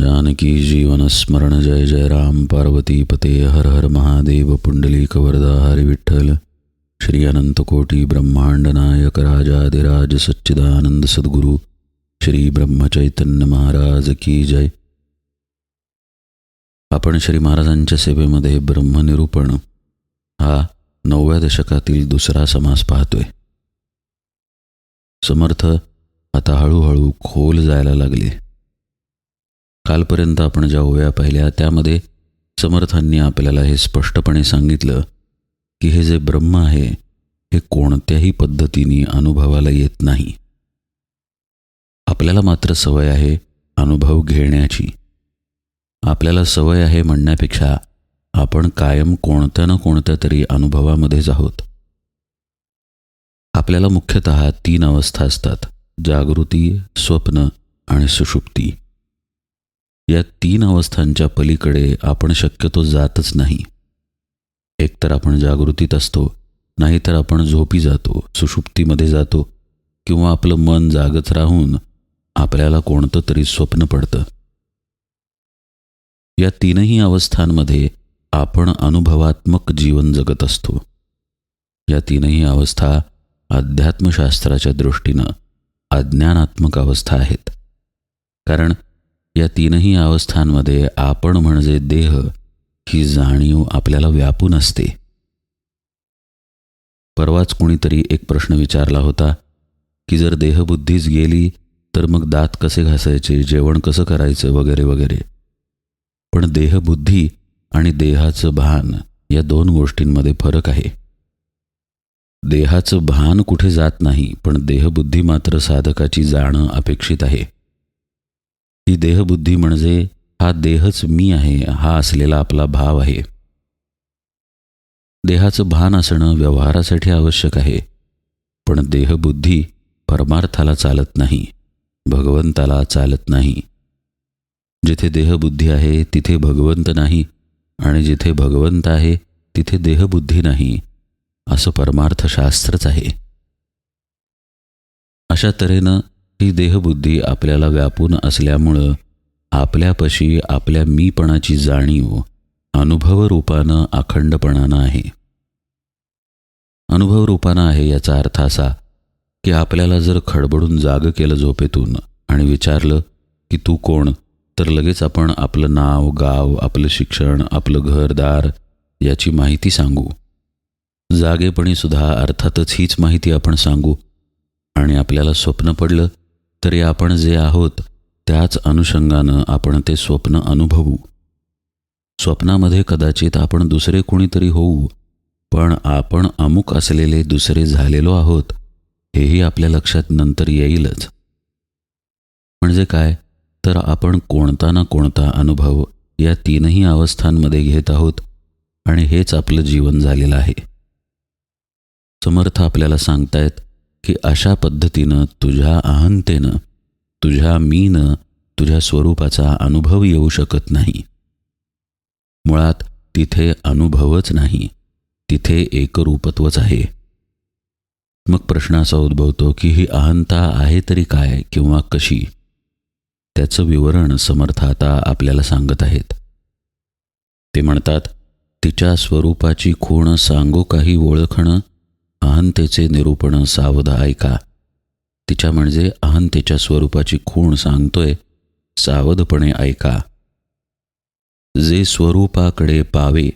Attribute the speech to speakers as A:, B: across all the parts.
A: जानकी जीवन स्मरण जय जय राम। पार्वती पते हर हर महादेव। पुंडली कवरदा हरि विठ्ठल श्री अनंत कोटी ब्रह्मांड नायक राजाधिराज सच्चिदानंद सद्गुरु। श्री ब्रह्मचैतन्य महाराज की जय। आपण श्री महाराजांच्या सेवेमध्ये ब्रह्मनिरूपण हा नवव्या दशकातील दुसरा समास पाहतोय. समर्थ आता हळूहळू खोल जायला लागले. कालपर्यंत आपण ज्या ओव्या पाहिल्या. त्यामध्ये समर्थांनी आपल्याला हे स्पष्टपणे सांगितलं की हे जे ब्रह्म आहे हे कोणत्याही पद्धतीने अनुभवाला येत नाही. आपल्याला मात्र सवय आहे अनुभव घेण्याची. आपल्याला सवय आहे म्हणण्यापेक्षा आपण कायम कोणत्या ना कोणत्या तरी अनुभवामध्येच आहोत. आपल्याला मुख्यतः तीन अवस्था असतात जागृती स्वप्न आणि सुषुप्ती. या तीन अवस्थांच्या पलीकडे आपण शक्यतो जातच नाही. एकतर आपण जागृतीत असतो नाहीतर आपण झोपी जातो सुषुप्तीमध्ये जातो किंवा आपलं मन जागत राहून आपल्याला कोणतं तरी स्वप्न पडतं. या तीनही अवस्थांमध्ये आपण अनुभवात्मक जीवन जगत असतो. या तीनही अवस्था अध्यात्मशास्त्राच्या दृष्टीनं अज्ञानात्मक अवस्था आहेत. कारण या तीनही अवस्थांमध्ये आपण म्हणजे देह ही जाणीव आपल्याला व्यापून असते. परवाच कुणीतरी एक प्रश्न विचारला होता की जर देहबुद्धीच गेली तर मग दात कसे घासायचे जेवण कसं करायचं वगैरे वगैरे. पण देहबुद्धी आणि देहाचं भान या दोन गोष्टींमध्ये फरक आहे. देहाचं भान कुठे जात नाही पण देहबुद्धी मात्र साधकाची जाणं अपेक्षित आहे. ही देहबुद्धी म्हणजे हा देहच मी आहे हा असलेला आपला भाव आहे. देहाचं भान असणं व्यवहारासाठी आवश्यक आहे पण देहबुद्धी परमार्थाला चालत नाही भगवंताला चालत नाही. जिथे देहबुद्धी आहे तिथे भगवंत नाही आणि जिथे भगवंत आहे तिथे देहबुद्धी नाही असं परमार्थशास्त्रच आहे. अशा तऱ्हेनं ही देहबुद्धी आपल्याला व्यापून असल्यामुळं आपल्यापाशी आपल्या मीपणाची जाणीव अनुभवरूपानं अखंडपणानं आहे अनुभवरूपानं आहे याचा अर्थ असा की आपल्याला जर खडबडून जाग केलं झोपेतून आणि विचारलं की तू कोण तर लगेच आपण आपलं नाव गाव आपलं शिक्षण आपलं घरदार याची माहिती सांगू. जागेपणी सुद्धा अर्थातच हीच माहिती आपण सांगू आणि आपल्याला स्वप्न पडलं तरी आपण जे आहोत त्याच अनुषंगानं आपण ते स्वप्न अनुभवू. स्वप्नामध्ये कदाचित आपण दुसरे कोणीतरी होऊ पण आपण अमुक असलेले दुसरे झालेलो आहोत हेही आपल्या लक्षात नंतर येईलच. म्हणजे काय? तर आपण कोणता ना कोणता अनुभव या तीनही अवस्थांमध्ये घेत आहोत आणि हेच आपलं जीवन झालेलं आहे. समर्थ आपल्याला सांगतायत की अशा पद्धतीनं तुझ्या अहंतेनं तुझ्या मीनं तुझ्या स्वरूपाचा अनुभव येऊ शकत नाही. मुळात तिथे अनुभवच नाही तिथे एकरूपत्वच आहे. मग प्रश्न असा उद्भवतो की ही अहंता आहे तरी काय किंवा कशी? त्याचं विवरण समर्थ आता आपल्याला सांगत आहेत. ते म्हणतात तिच्या स्वरूपाची खूण सांगू काही ओळखणं अहंतेचे निरूपण सावध ऐका. तिच्या म्हणजे अहंतेच्या स्वरूपाची खूण सांगतोय सावधपणे ऐका. जे स्वरूपाकडे पावे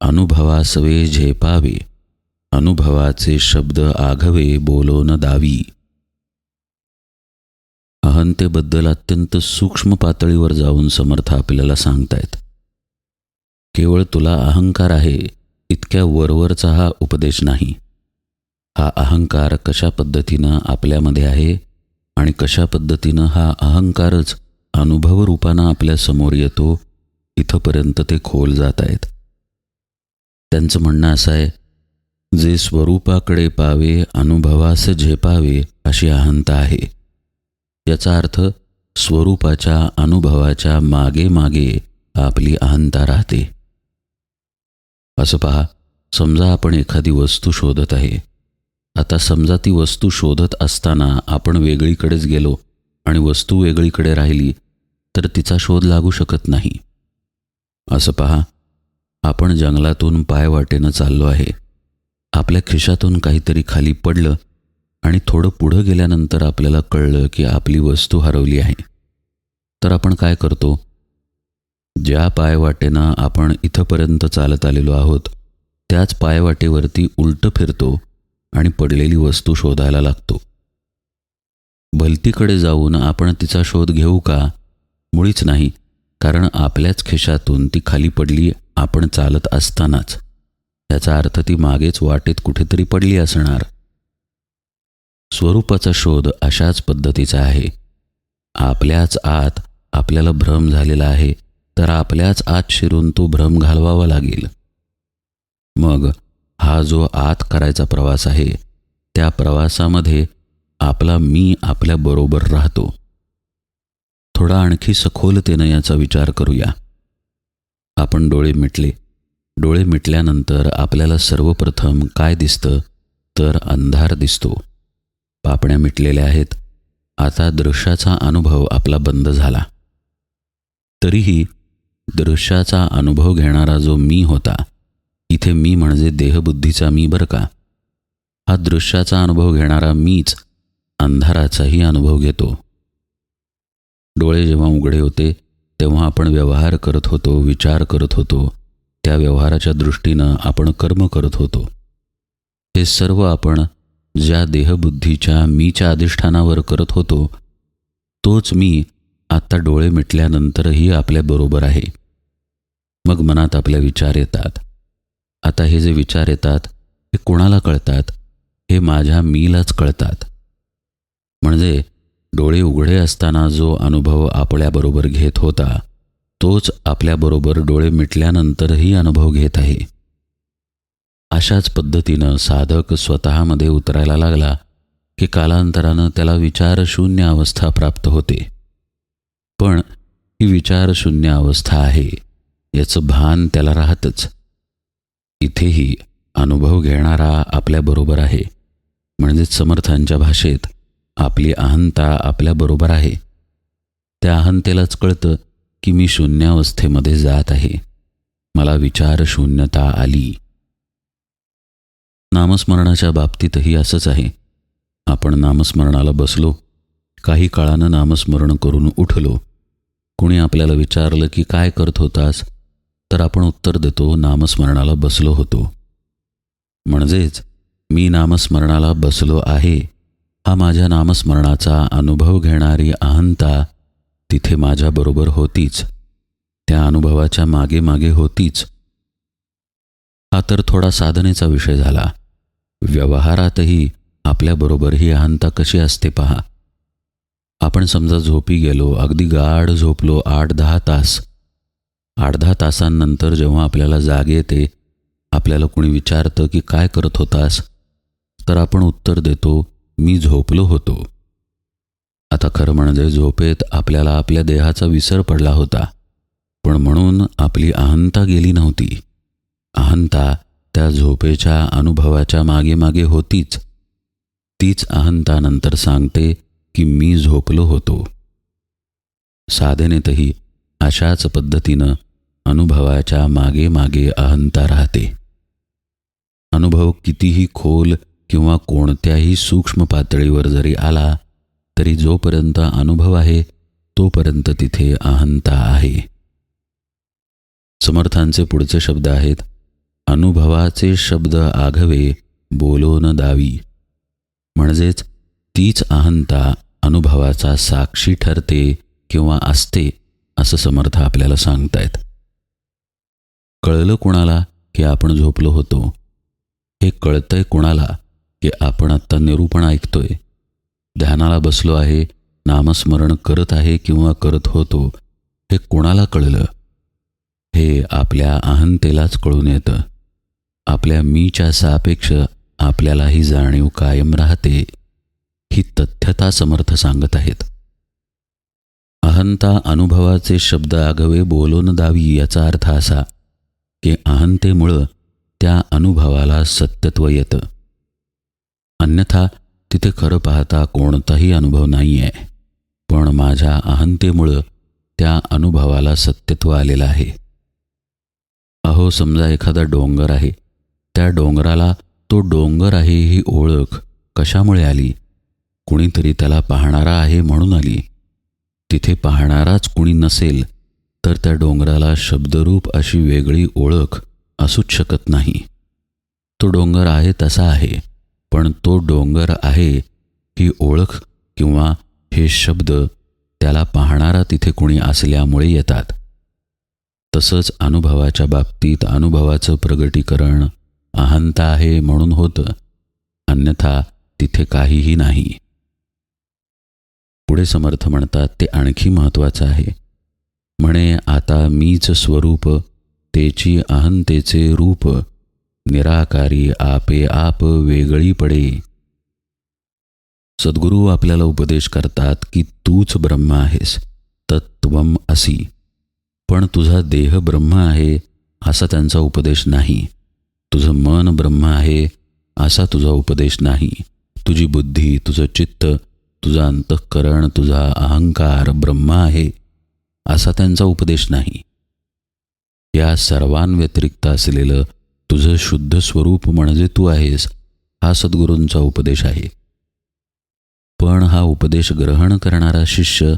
A: अनुभवासवे झेपावे अनुभवाचे शब्द आघवे बोलो न दावी. अहंतेबद्दल अत्यंत सूक्ष्म पातळीवर जाऊन समर्थ आपल्याला सांगतायत. केवळ तुला अहंकार आहे इतक्या वरवरचा हा उपदेश नाही. हा अहंकार कशा पद्धतीनं आपल्यामध्ये आहे आणि कशा पद्धतीनं हा अहंकारच अनुभवरूपानं आपल्यासमोर येतो इथंपर्यंत ते खोल जात आहेत. त्यांचं म्हणणं असं आहे जे स्वरूपाकडे पावे अनुभवास झेपावे अशी अहंता आहे. याचा अर्थ स्वरूपाच्या अनुभवाच्या मागे मागे आपली अहंता राहते. असं पहा समजा आपण एखादी वस्तू शोधत आहे. आता समजा ती वस्तू शोधत असताना आपण वेगळीकडेच गेलो आणि वस्तू वेगळीकडे राहिली तर तिचा शोध लागू शकत नाही. असं पहा आपण जंगलातून पाय वाटेनं चाललो आहे. आपल्या खिशातून काहीतरी खाली पडलं आणि थोडं पुढं गेल्यानंतर आपल्याला कळलं की आपली वस्तू हरवली आहे. तर आपण काय करतो? ज्या पायवाटेनं आपण इथंपर्यंत चालत आलेलो आहोत त्याच पायवाटेवरती उलटं फिरतो आणि पडलेली वस्तू शोधायला लागतो. भलतीकडे जाऊन आपण तिचा शोध घेऊ का? मुळीच नाही कारण आपल्याच खिशातून ती खाली पडली आपण चालत असतानाच. याचा अर्थ ती मागेच वाटेत कुठेतरी पडली असणार. स्वरूपाचा शोध अशाच पद्धतीचा आहे. आपल्याच आत आपल्याला भ्रम झालेला आहे तर आपल्याच आत शिरून तो भ्रम घालवावा लागेल. मग हा जो आत करायचा प्रवास आहे त्या प्रवासामध्ये आपला मी आपल्याबरोबर राहतो. थोडा आणखी सखोलतेनं याचा विचार करूया. आपण डोळे मिटले. डोळे मिटल्यानंतर आपल्याला सर्वप्रथम काय दिसतं तर अंधार दिसतो. पापण्या मिटलेल्या आहेत. आता दृश्याचा अनुभव आपला बंद झाला. तरीही दृश्याचा अनुभव घेणारा जो मी होता इथे मी म्हणजे देहबुद्धीचा मी बरं का? हा दृश्याचा अनुभव घेणारा मीच अंधाराचाही अनुभव घेतो. डोळे जेव्हा उघडे होते तेव्हा आपण व्यवहार करत होतो विचार करत होतो. त्या व्यवहाराच्या दृष्टीनं आपण कर्म करत होतो. हे सर्व आपण ज्या देहबुद्धीच्या मीच्या अधिष्ठानावर करत होतो तोच मी आत्ता डोळे मिटल्यानंतरही आपल्याबरोबर आहे. मग मनात आपले विचार येतात. आता हे जे विचार येतात हे कोणाला कळतात? हे माझ्या मीलाच कळतात. म्हणजे डोळे उघडे असताना जो अनुभव आपल्याबरोबर घेत होता तोच आपल्याबरोबर डोळे मिटल्यानंतरही अनुभव घेत आहे. अशाच पद्धतीनं साधक स्वतःमध्ये उतरायला लागला की कालांतरानं त्याला विचारशून्य अवस्था प्राप्त होते. पण ही विचारशून्य अवस्था आहे याचं भान त्याला राहतच. इथेही अनुभव घेणारा आपल्याबरोबर आहे. म्हणजेच समर्थांच्या भाषेत आपली अहंता आपल्याबरोबर आहे. त्या अहंतेलाच कळतं की मी शून्यावस्थेमध्ये जात आहे. मला विचार शून्यता आली. नामस्मरणाच्या बाबतीतही असंच आहे. आपण नामस्मरणाला बसलो काही काळानं नामस्मरण करून उठलो. कुणी आपल्याला विचारलं की काय करत होतास? तर आपण उत्तर देतो नामस्मरणाला बसलो होतो. म्हणजेच मी नामस्मरणाला बसलो आहे. हा माझ्या नामस्मरणाचा अनुभव घेणारी अहंता तिथे माझ्याबरोबर होतीच. त्या अनुभवाच्या मागे मागे होतीच. हा तर थोडा साधनेचा विषय झाला. व्यवहारातही आपल्याबरोबर ही अहंता कशी असते पहा. आपण समजा झोपी गेलो अगदी गाढ झोपलो आठ दहा तास. अर्धा तासांनंतर जेव्हा आपल्याला जाग येते आपल्याला कोणी विचारतं की काय करत होतास? तर आपण उत्तर देतो मी झोपलो होतो. आता खरं म्हणजे झोपेत आपल्याला आपल्या देहाचा विसर पडला होता पण म्हणून आपली अहंता गेली नव्हती. अहंता त्या झोपेच्या अनुभवाच्या मागे मागे होतीच. तीच अहंता नंतर सांगते की मी झोपलो होतो. साधनेतही अशाच पद्धतीनं अनुभवाच्या मागे मागे अहंता राहते. अनुभव कितीही खोल किंवा कोणत्याही सूक्ष्म पातळीवर जरी आला तरी जोपर्यंत अनुभव आहे तोपर्यंत तिथे अहंता आहे. समर्थांचे पुढचे शब्द आहेत अनुभवाचे शब्द आघवे बोलोन दावी. म्हणजेच तीच अहंता अनुभवाचा साक्षी ठरते किंवा असते असं समर्थ आपल्याला सांगतायत. कळलं कुणाला की आपण झोपलो होतो? हे कळतंय कुणाला की आपण आत्ता निरूपण ऐकतोय? ध्यानाला बसलो आहे नामस्मरण करत आहे किंवा करत होतो हे कोणाला कळलं? हे आपल्या अहंतेलाच कळून येतं. आपल्या मीच्या सापेक्ष आपल्यालाही जाणीव कायम राहते ही तथ्यता समर्थ सांगत आहेत. अहंता अनुभवाचे शब्द आघवे बोलून दावी याचा अर्थ असा की अहंतेमुळं त्या अनुभवाला सत्यत्व येतं. अन्यथा तिथे खरं पाहता कोणताही अनुभव नाही आहे पण माझ्या अहंतेमुळं त्या अनुभवाला सत्यत्व आलेलं आहे. अहो समजा एखादा डोंगर आहे. त्या डोंगराला तो डोंगर आहे ही ओळख कशामुळे आली? कुणीतरी त्याला पाहणारा आहे म्हणून आली. तिथे पाहणाराच कुणी नसेल तर त्या डोंगराला शब्दरूप अशी वेगळी ओळख असूच शकत नाही. तो डोंगर आहे तसा आहे पण तो डोंगर आहे ही ओळख किंवा हे शब्द त्याला पाहणारा तिथे कुणी असल्यामुळे येतात. तसंच अनुभवाच्या बाबतीत अनुभवाचं प्रगटीकरण अहंता आहे म्हणून होतं अन्यथा तिथे काहीही नाही. पुढे समर्थ म्हणतात ते आणखी महत्त्वाचं आहे. म्हणे आता मीच स्वरूप तेची अहंतेचे रूप निराकारी आपे आप वेगळी पडे. सद्गुरू आपल्याला उपदेश करतात की तूच ब्रह्म आहेस तत्वम असी. पण तुझा देह ब्रह्म आहे असा त्यांचा उपदेश नाही. तुझं मन ब्रह्म आहे असा तुझा उपदेश नाही. तुझी बुद्धी तुझं चित्त तुझं अंतःकरण तुझा अहंकार ब्रह्म आहे. असा त्यांचा उपदेश नाही. या सर्वांव्यतिरिक्त असलेलं तुझं शुद्ध स्वरूप म्हणजे तू आहेस हा सद्गुरूंचा उपदेश आहे. पण हा उपदेश ग्रहण करणारा शिष्य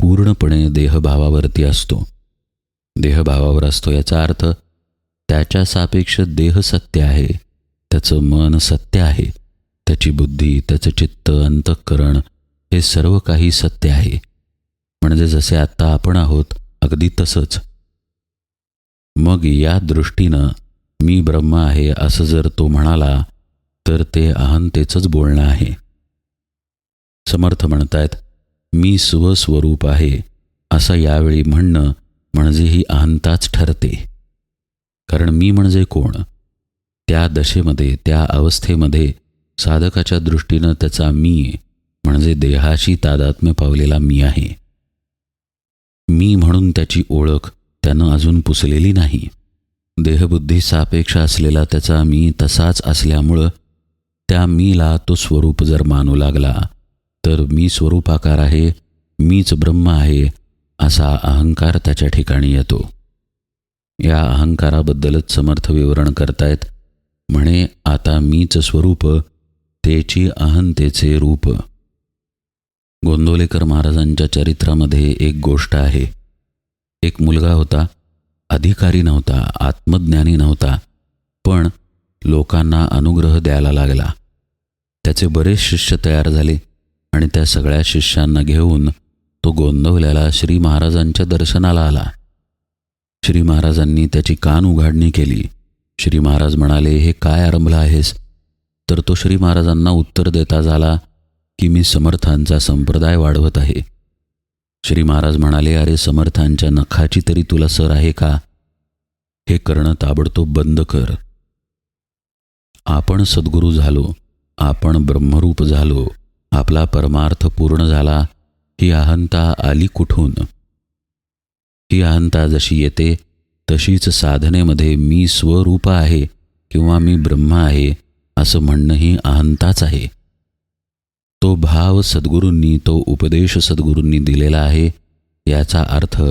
A: पूर्णपणे देहभावावरती असतो. देहभावावर असतो याचा अर्थ त्याच्या सापेक्ष देह सत्य आहे त्याचं मन सत्य आहे त्याची बुद्धी त्याचं चित्त अंतःकरण हे सर्व काही सत्य आहे. म्हणजे जसे आत्ता आपण आहोत अगदी तसंच. मग या दृष्टीनं मी ब्रह्म आहे असं जर तो म्हणाला तर ते अहंतेचंच बोलणं आहे. समर्थ म्हणतायत मी स्वस्वरूप आहे असं यावेळी म्हणणं म्हणजे ही अहंताच ठरते. कारण मी म्हणजे कोण? त्या दशेमध्ये त्या अवस्थेमध्ये साधकाच्या दृष्टीनं त्याचा मी म्हणजे देहाशी तादात्म्य पावलेला मी आहे. मी म्हणून त्याची ओळख त्यानं अजून पुसलेली नाही. देहबुद्धी सापेक्ष असलेला त्याचा मी तसाच असल्यामुळं त्या मीला तो स्वरूप जर मानू लागला तर मी स्वरूपाकार आहे मीच ब्रह्म आहे असा अहंकार त्याच्या ठिकाणी येतो. या अहंकाराबद्दलच समर्थ विवरण करतायत म्हणे आता मीच स्वरूप तेची अहंतेचे रूप. गोंदवलेकर महाराजांच्या चरित्रामध्ये एक गोष्ट आहे. एक मुलगा होता अधिकारी नव्हता आत्मज्ञानी नव्हता पण लोकांना अनुग्रह द्यायला लागला. त्याचे बरेच शिष्य तयार झाले आणि त्या सगळ्या शिष्यांना घेऊन तो गोंदवल्याला श्री महाराजांच्या दर्शनाला आला. श्री महाराजांनी त्याची कान उघाडणी केली. श्री महाराज म्हणाले हे काय आरंभलं आहेस? तर तो श्री महाराजांना उत्तर देता झाला की मी समर्थांचा संप्रदाय वाढवत आहे. श्री महाराज म्हणाले अरे समर्थांच्या नखाची तरी तुला सर आहे का? हे करणं ताबडतोब बंद कर. आपण सद्गुरू झालो आपण ब्रह्मरूप झालो आपला परमार्थ पूर्ण झाला ही अहंता आली कुठून? ही अहंता जशी येते तशीच साधनेमध्ये मी स्वरूप आहे किंवा मी ब्रह्म आहे असं म्हणणं ही अहंताच आहे. तो भाव सद्गुरूंनी तो उपदेश सद्गुरूंनी दिलेला आहे याचा अर्थ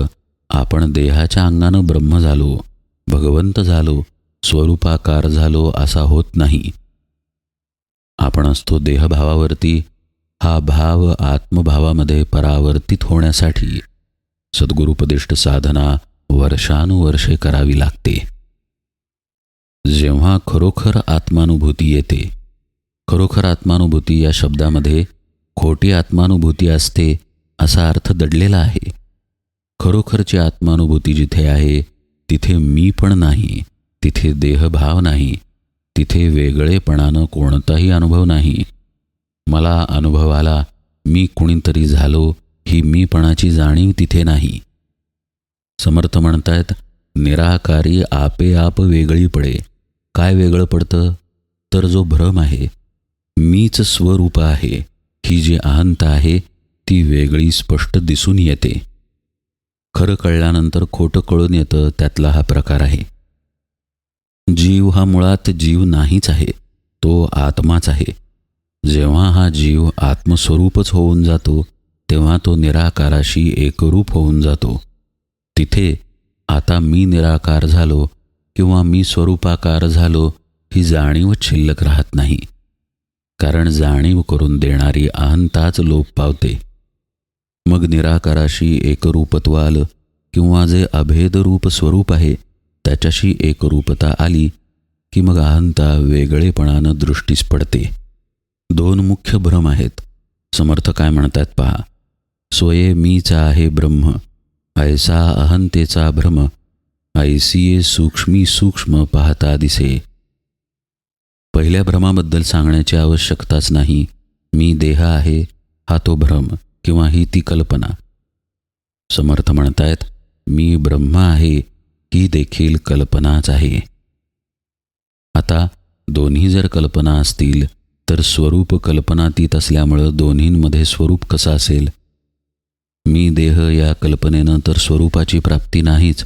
A: आपण देहाच्या अंगानं ब्रह्म झालो भगवंत झालो स्वरूपाकार झालो असा होत नाही. आपण असतो देहभावावरती हा भाव आत्मभावामध्ये परावर्तित होण्यासाठी सद्गुरुपदिष्ट साधना वर्षानुवर्षे करावी लागते. जेव्हा खरोखर आत्मानुभूती येते खरोखर आत्मानुभूती या शब्दामध्ये खोटी आत्मानुभूती असते असा अर्थ दडलेला आहे. खरोखरची आत्मानुभूती जिथे आहे तिथे मी पण नाही तिथे देहभाव नाही तिथे वेगळेपणानं कोणताही अनुभव नाही. मला अनुभवाला मी कुणीतरी झालो ही मीपणाची जाणीव तिथे नाही. समर्थ म्हणतायत निराकारी आपे आप वेगळी पडे. काय वेगळं पडतं? तर जो भ्रम आहे मीच स्वरूप आहे. ही जी अहंत आहे ती वेगळी स्पष्ट दिसून येते. खरं कळल्यानंतर खोटं कळून येतं त्यातला हा प्रकार आहे. जीव हा मुळात जीव नाहीच आहे तो आत्माच आहे. जेव्हा हा जीव आत्मस्वरूपच होऊन जातो तेव्हा तो निराकाराशी एकरूप होऊन जातो. तिथे आता मी निराकार झालो किंवा मी स्वरूपाकार झालो ही जाणीव शिल्लक राहत नाही. कारण जाणीव करून देणारी अहंताच लोप पावते. मग निराकाराशी एकरूपत्व आलं किंवा जे अभेदरूप स्वरूप आहे त्याच्याशी एकरूपता आली की मग अहंता वेगळेपणानं दृष्टीस पडते. दोन मुख्य भ्रम आहेत. समर्थ काय म्हणतात पहा. स्वये मीचा आहे ब्रह्म ऐसा अहंतेचा भ्रम ऐसिये सूक्ष्मी सूक्ष्म पाहता दिसे. पहिल्या भ्रमाबद्दल सांगण्याची आवश्यकताच नाही. मी देह आहे हा तो भ्रम किंवा ही ती कल्पना. समर्थ म्हणतायत मी ब्रह्म आहे ही देखील कल्पनाच आहे. आता दोन्ही जर कल्पना असतील तर स्वरूप कल्पनातीत असल्यामुळं दोन्हींमध्ये स्वरूप कसं असेल? मी देह या कल्पनेनं तर स्वरूपाची प्राप्ती नाहीच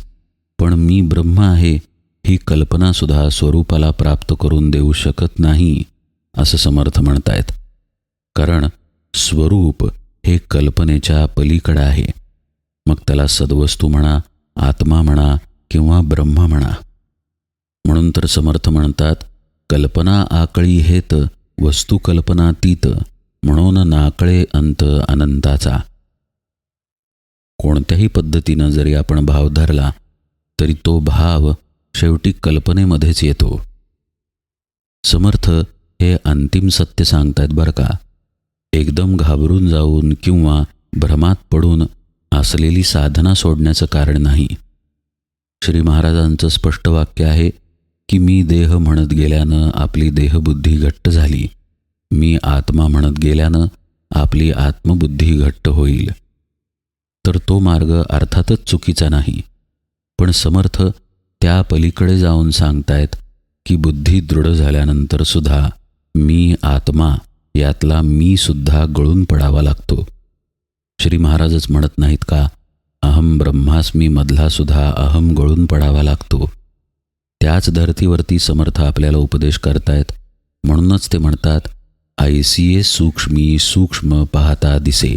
A: पण मी ब्रह्म आहे ही कल्पनासुद्धा स्वरूपाला प्राप्त करून देऊ शकत नाही असं समर्थ म्हणतायत. कारण स्वरूप हे कल्पनेच्या पलीकडं आहे. मग त्याला सद्वस्तू म्हणा आत्मा म्हणा किंवा ब्रह्म म्हणा. म्हणून तर समर्थ म्हणतात कल्पना आकळी हेत वस्तू कल्पनातीत म्हणून नाकळे अंत अनंताचा कोणत्याही पद्धतीनं जरी आपण भाव धरला तरी तो भाव शेवटी कल्पनेमध्येच येतो. समर्थ हे अंतिम सत्य सांगतायत बरं का. एकदम घाबरून जाऊन किंवा भ्रमात पडून असलेली साधना सोडण्याचं कारण नाही. श्री महाराजांचं स्पष्ट वाक्य आहे की मी देह म्हणत गेल्यानं आपली देहबुद्धी घट्ट झाली. मी आत्मा म्हणत गेल्यानं आपली आत्मबुद्धी घट्ट होईल. तर तो मार्ग अर्थातच चुकीचा नाही. पण समर्थ त्या पलीकडे जाऊन सांगतायत की बुद्धी दृढ झाल्यानंतर सुद्धा मी आत्मा यातला मी सुद्धा गळून पडावा लागतो. श्री महाराजच म्हणत नाहीत का अहम ब्रह्मास्मी मधला सुद्धा अहम गळून पडावा लागतो. त्याच धर्तीवरती समर्थ आपल्याला उपदेश करतायत म्हणूनच ते म्हणतात ऐसिये सूक्ष्मी सूक्ष्म पाहता दिसे.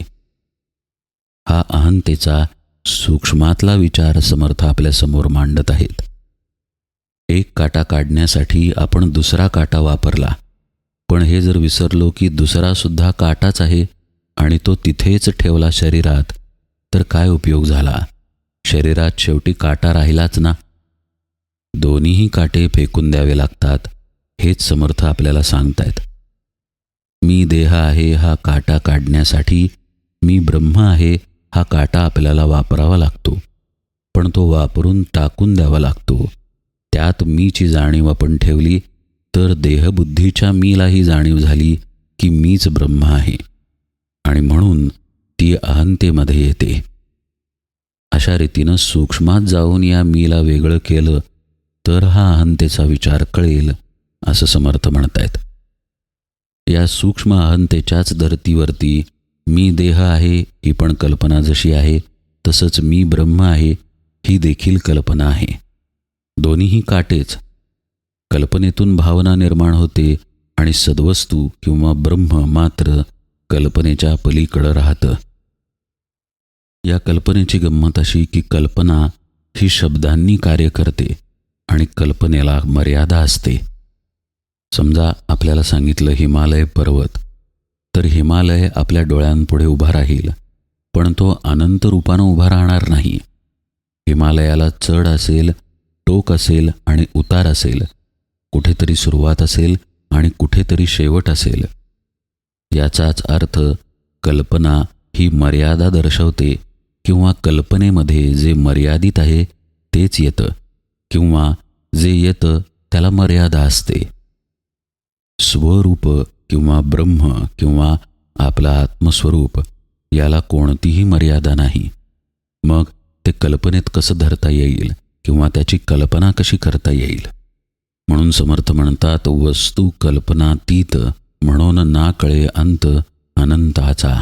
A: हा अहंतेचा सूक्ष्मातला विचार समर्थ आपल्यासमोर मांडत आहेत. एक काटा काढण्यासाठी आपण दुसरा काटा वापरला. पण हे जर विसरलो की दुसरासुद्धा काटाच आहे आणि तो तिथेच ठेवला शरीरात तर काय उपयोग झाला? शरीरात शेवटी काटा राहिलाच ना? दोन्हीही काटे फेकून द्यावे लागतात हेच समर्थ आपल्याला सांगतायत. मी देह आहे हा काटा काढण्यासाठी मी ब्रह्म आहे हा काटा आपल्याला वापरावा लागतो. पण तो वापरून टाकून द्यावा लागतो. त्यात मीची जाणीव आपण ठेवली तर देहबुद्धीच्या मीलाही जाणीव झाली की मीच ब्रह्म आहे. आणि म्हणून ती अहंतेमध्ये येते. अशा रीतीनं सूक्ष्मात जाऊन या मीला वेगळं केलं तर हा अहंतेचा विचार कळेल असं समर्थ म्हणतायत. या सूक्ष्म अहंतेच्याच धर्तीवरती मी देह आहे ही पण कल्पना जशी आहे तसंच मी ब्रह्म आहे ही देखील कल्पना आहे. दोन्हीही काटेच. कल्पनेतून भावना निर्माण होते आणि सद्वस्तू किंवा ब्रह्म मात्र कल्पनेच्या पलीकडं राहतं. या कल्पनेची गंमत अशी की कल्पना ही शब्दांनी कार्य करते आणि कल्पनेला मर्यादा असते. समजा आपल्याला सांगितलं हिमालय पर्वत तर हिमालय आपल्या डोळ्यांपुढे उभा राहील पण तो अनंत रूपानं उभा राहणार नाही. हिमालयाला चढ असेल टोक असेल आणि उतार असेल कुठेतरी सुरुवात असेल आणि कुठेतरी शेवट असेल. याचाच अर्थ कल्पना ही मर्यादा दर्शवते किंवा कल्पनेमध्ये जे मर्यादित आहे तेच येतं किंवा जे येतं त्याला मर्यादा असते. स्वरूप किंवा ब्रह्म किंवा आपला आत्मस्वरूप याला कोणतीही मर्यादा नाही. मग ते कल्पनेत कसं धरता येईल? किंवा त्याची कल्पना कशी करता येईल? म्हणून समर्थ म्हणतात वस्तू कल्पनातीत म्हणून ना कळे अंत अनंताचा.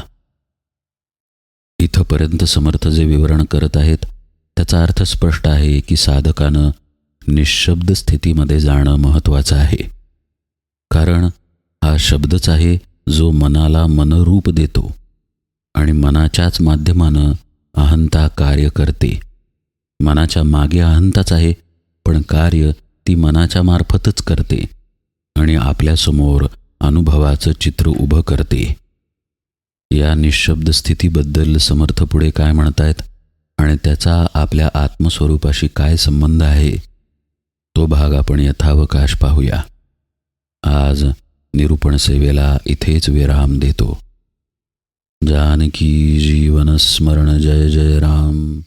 A: इथंपर्यंत समर्थ जे विवरण करत आहेत त्याचा अर्थ स्पष्ट आहे की साधकानं निशब्द स्थितीमध्ये जाणं महत्त्वाचं आहे. कारण हा शब्दच आहे जो मनाला मनरूप देतो आणि मनाच्याच माध्यमानं अहंता कार्य करते. मनाच्या मागे अहंताच आहे पण कार्य ती मनाच्या मार्फतच करते आणि आपल्यासमोर अनुभवाचं चित्र उभं करते. या निशब्द स्थितीबद्दल समर्थ पुढे काय म्हणतायत आणि त्याचा आपल्या आत्मस्वरूपाशी काय संबंध आहे तो भाग आपण यथावकाश पाहूया. आज निरूपण सेवेला इथेच विराम देतो. जानकी जीवन स्मरण जय जय राम.